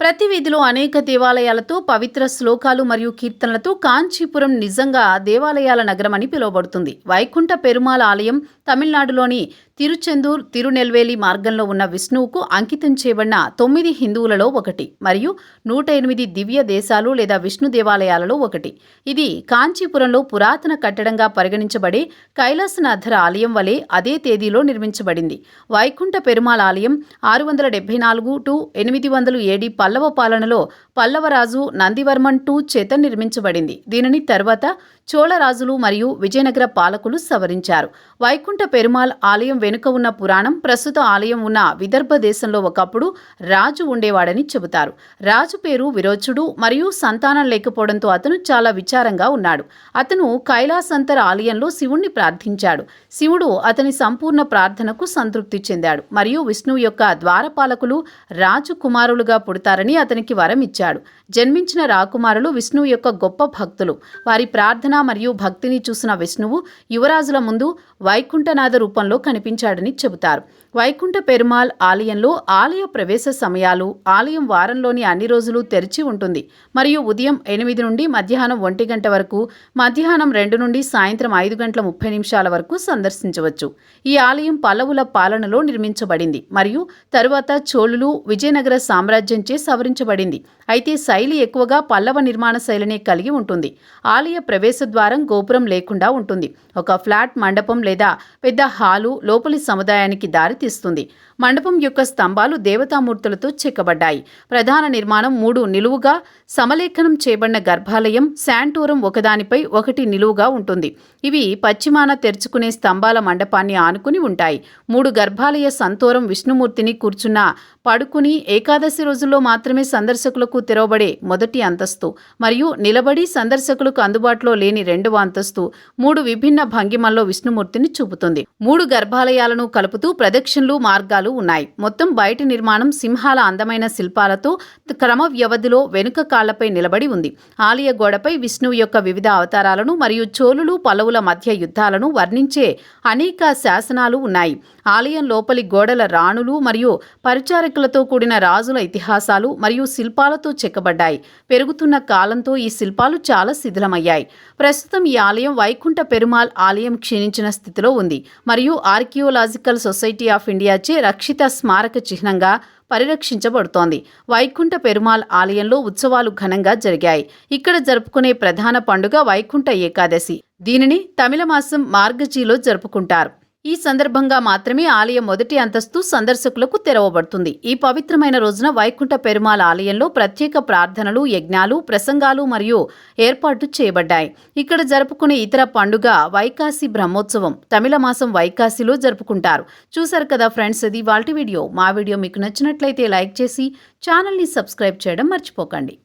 ప్రతి వీధిలో అనేక దేవాలయాలతో పవిత్ర శ్లోకాలు మరియు కీర్తనలతో కాంచీపురం నిజంగా దేవాలయాల నగరం అని పిలువబడుతుంది. వైకుంఠ పెరుమాల ఆలయం తమిళనాడులోని తిరుచెందూర్ తిరునెల్వేలి మార్గంలో ఉన్న విష్ణువుకు అంకితం చేయబడిన తొమ్మిది హిందువులలో ఒకటి మరియు నూట ఎనిమిది దివ్య దేశాలు లేదా విష్ణు దేవాలయాలలో ఒకటి. ఇది కాంచీపురంలో పురాతన కట్టడంగా పరిగణించబడే కైలాసనాథర ఆలయం వలె అదే తేదీలో నిర్మించబడింది. వైకుంఠ పెరుమాల ఆలయం ఆరు వందల డెబ్బై నాలుగు టు ఎనిమిది వందలు ఏడి పల్లవ పాలనలో పల్లవరాజు నందివర్మన్ టూ చేత నిర్మించబడింది. దీనిని తర్వాత చోళరాజులు మరియు విజయనగర పాలకులు సవరించారు. వైకుంఠ పెరుమాల్ ఆలయం వెనుక ఉన్న పురాణం ప్రస్తుత ఆలయం ఉన్న విదర్భ దేశంలో ఒకప్పుడు రాజు ఉండేవాడని చెబుతారు. రాజు పేరు విరోచుడు మరియు సంతానం లేకపోవడంతో అతను చాలా విచారంగా ఉన్నాడు. అతను కైలాసంతర ఆలయంలో శివుణ్ణి ప్రార్థించాడు. శివుడు అతని సంపూర్ణ ప్రార్థనకు సంతృప్తి చెందాడు. మరియు విష్ణువు యొక్క ద్వారపాలకులు రాజు కుమారులుగా పుడతారని అతనికి వరం ఇచ్చాడు. జన్మించిన రాకుమారులు విష్ణువు యొక్క గొప్ప భక్తులు. వారి ప్రార్థన మరియు భక్తిని చూసిన విష్ణువు యువరాజుల ముందు వైకుంఠనాథ రూపంలో కనిపించాడని చెబుతారు. వైకుంఠ పెరుమాల్ ఆలయంలో ఆలయ ప్రవేశ సమయాలు ఆలయం వారంలోని అన్ని రోజులు తెరిచి ఉంటుంది. మరియు ఉదయం ఎనిమిది నుండి మధ్యాహ్నం ఒంటి గంట వరకు మధ్యాహ్నం రెండు నుండి సాయంత్రం ఐదు గంటల ముప్పై నిమిషాల వరకు సందర్శించవచ్చు. ఈ ఆలయం పల్లవుల పాలనలో నిర్మించబడింది. మరియు తరువాత చోళులు విజయనగర సామ్రాజ్యంచే సవరించబడింది. అయితే శైలి ఎక్కువగా పల్లవ నిర్మాణ శైలిని కలిగి ఉంటుంది. ఆలయ ప్రవేశ ద్వారం గోపురం లేకుండా ఉంటుంది. ఒక ఫ్లాట్ మండపం లేదా పెద్ద హాలు లోపలి సముదాయానికి దారి ఇస్తుంది. మండపం యొక్క స్తంభాలు దేవతామూర్తులతో చెక్కబడ్డాయి. ప్రధాన నిర్మాణం మూడు నిలువుగా సమలేఖనం చేయబడిన గర్భాలయం శాంటోరం ఒకదానిపై ఒకటి నిలువుగా ఉంటుంది. ఇవి పశ్చిమాన తెరుచుకునే స్తంభాల మండపాన్ని ఆనుకుని ఉంటాయి. మూడు గర్భాలయ సంతోరం విష్ణుమూర్తిని కూర్చున్న పడుకుని ఏకాదశి రోజుల్లో మాత్రమే సందర్శకులకు తెరవబడే మొదటి అంతస్తు మరియు నిలబడి సందర్శకులకు అందుబాటులో లేని రెండవ అంతస్తు మూడు విభిన్న భంగిమల్లో విష్ణుమూర్తిని చూపుతుంది. మూడు గర్భాలయాలను కలుపుతూ ప్రదక్షిణలు మార్గాలు ఉన్నాయి. మొత్తం బయటి నిర్మాణం సింహాల అందమైన శిల్పాలతో క్రమ వ్యవధిలో వెనుక కాళ్ళపై నిలబడి ఉంది. ఆలయ గోడపై విష్ణువు యొక్క వివిధ అవతారాలను మరియు చోళులు పలువుల మధ్య యుద్ధాలను వర్ణించే అనేక శాసనాలు ఉన్నాయి. ఆలయం లోపలి గోడల రాణులు మరియు పరిచారకులతో కూడిన రాజుల ఇతిహాసాలు మరియు శిల్పాలతో చెక్కబడ్డాయి. పెరుగుతున్న కాలంతో ఈ శిల్పాలు చాలా శిథిలమయ్యాయి. ప్రస్తుతం ఈ ఆలయం వైకుంఠ పెరుమాల్ ఆలయం క్షీణించిన స్థితిలో ఉంది. మరియు ఆర్కియోలాజికల్ సొసైటీ ఆఫ్ ఇండియాచే రక్షిత స్మారక చిహ్నంగా పరిరక్షించబడుతోంది. వైకుంఠ పెరుమాల్ ఆలయంలో ఉత్సవాలు ఘనంగా జరిగాయి. ఇక్కడ జరుపుకునే ప్రధాన పండుగ వైకుంఠ ఏకాదశి. దీనిని తమిళ మాసం మార్గజీలో జరుపుకుంటారు. ఈ సందర్భంగా మాత్రమే ఆలయం మొదటి అంతస్తు సందర్శకులకు తెరవబడుతుంది. ఈ పవిత్రమైన రోజున వైకుంఠ పెరుమాల ఆలయంలో ప్రత్యేక ప్రార్థనలు యజ్ఞాలు ప్రసంగాలు మరియు ఏర్పాటు చేయబడ్డాయి. ఇక్కడ జరుపుకునే ఇతర పండుగ వైకాసి బ్రహ్మోత్సవం. తమిళ మాసం వైకాసిలో జరుపుకుంటారు. చూశారు కదా ఫ్రెండ్స్ ఇది వాల్టి వీడియో. మా వీడియో మీకు నచ్చినట్లయితే లైక్ చేసి ఛానల్ని సబ్స్క్రైబ్ చేయడం మర్చిపోకండి.